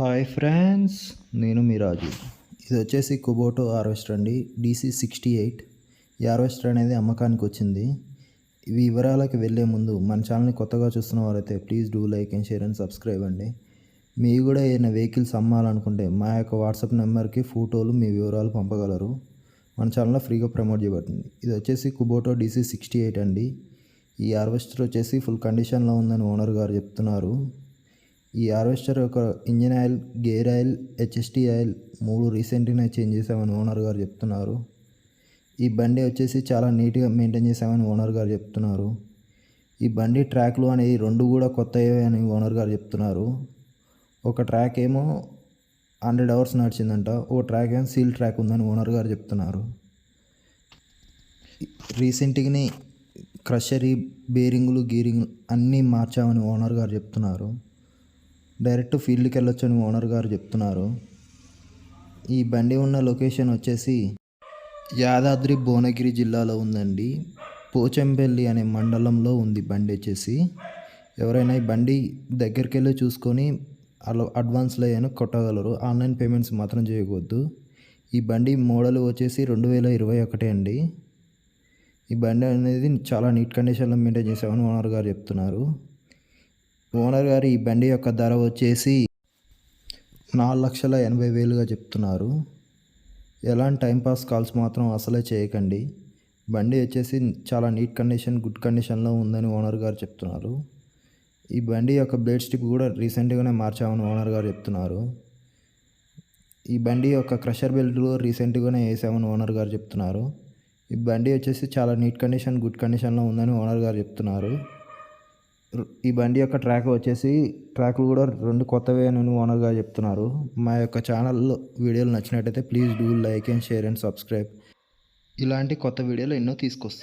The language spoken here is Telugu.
హాయ్ ఫ్రెండ్స్ నేను మీ రాజు. ఇది వచ్చేసి కుబోటో హార్వెస్టర్ అండి డీసీ సిక్స్టీ ఎయిట్ ఈ హార్వెస్టర్ అనేది అమ్మకానికి వచ్చింది. ఇవి వివరాలకి వెళ్ళే ముందు మన ఛానల్ని కొత్తగా చూస్తున్న వారైతే please do like and share and subscribe అండి. మీరు కూడా ఏదైనా వెహికల్స్ అమ్మాలనుకుంటే మా యొక్క వాట్సాప్ నెంబర్కి ఫోటోలు మీ వివరాలు పంపగలరు. మన ఛానల్లో ఫ్రీగా ప్రమోట్ చేయబడుతుంది. ఇది వచ్చేసి కుబోటో డీసీ సిక్స్టీ ఎయిట్ అండి. ఈ హార్వెస్టర్ వచ్చేసి ఫుల్ కండిషన్లో ఉందని ఓనర్ గారు చెప్తున్నారు. ఈ హార్వెస్టర్ యొక్క engine oil gear oil HST oil మూడు రీసెంట్గానే చేంజ్ చేసామని ఓనర్ గారు చెప్తున్నారు. ఈ బండి వచ్చేసి చాలా నీట్గా మెయింటైన్ చేసామని ఓనర్ గారు చెప్తున్నారు. ఈ బండి ట్రాక్లు అనేవి రెండు కూడా కొత్త అని ఓనర్ గారు చెప్తున్నారు. ఒక ట్రాక్ ఏమో హండ్రెడ్ అవర్స్ నడిచిందంట ఓ ట్రాక్ ఏమో సీల్ ట్రాక్ ఉందని ఓనర్ గారు చెప్తున్నారు. రీసెంట్గానే క్రషరీ బేరింగులు గీరింగులు అన్నీ మార్చామని ఓనర్ గారు చెప్తున్నారు. డైరెక్ట్ ఫీల్డ్కి వెళ్ళొచ్చని ఓనర్ గారు చెప్తున్నారు. ఈ బండి ఉన్న లొకేషన్ వచ్చేసి యాదాద్రి భువనగిరి జిల్లాలో ఉందండి. పోచంపల్లి అనే మండలంలో ఉంది బండి వచ్చేసి. ఎవరైనా ఈ బండి దగ్గరికి వెళ్ళి చూసుకొని అలా అడ్వాన్స్లో అయినా కొట్టగలరు. ఆన్లైన్ పేమెంట్స్ మాత్రం చేయకూడదు. ఈ బండి మోడల్ వచ్చేసి రెండు వేల ఇరవై ఒకటి అండి. ఈ బండి అనేది చాలా నీట్ కండిషన్లో మెయింటైన్ చేసామని ఓనర్ గారు చెప్తున్నారు. ఓనర్ గారు ఈ బండి యొక్క ధర వచ్చేసి నాలుగు లక్షల ఎనభై వేలుగా చెప్తున్నారు. ఎలాంటి టైంపాస్ కాల్స్ మాత్రం అసలే చేయకండి. బండి వచ్చేసి చాలా నీట్ కండిషన్ గుడ్ కండిషన్లో ఉందని ఓనర్ గారు చెప్తున్నారు. ఈ బండి యొక్క బ్లేడ్ స్టిక్ కూడా రీసెంట్గానే మార్చామని ఓనర్ గారు చెప్తున్నారు. ఈ బండి యొక్క క్రషర్ బెల్ట్ కూడా రీసెంట్గానే వేసామని ఓనర్ గారు చెప్తున్నారు. ఈ బండి వచ్చేసి చాలా నీట్ కండిషన్ గుడ్ కండిషన్లో ఉందని ఓనర్ గారు చెప్తున్నారు. ఈ బండి యొక్క ట్రాక్ వచ్చేసి ట్రాక్లు కూడా రెండు కొత్తవే అని ఓనర్గా చెప్తున్నారు. మా యొక్క ఛానల్లో వీడియోలు నచ్చినట్టయితే please do like and share and subscribe. ఇలాంటి కొత్త వీడియోలు ఎన్నో తీసుకొస్తాం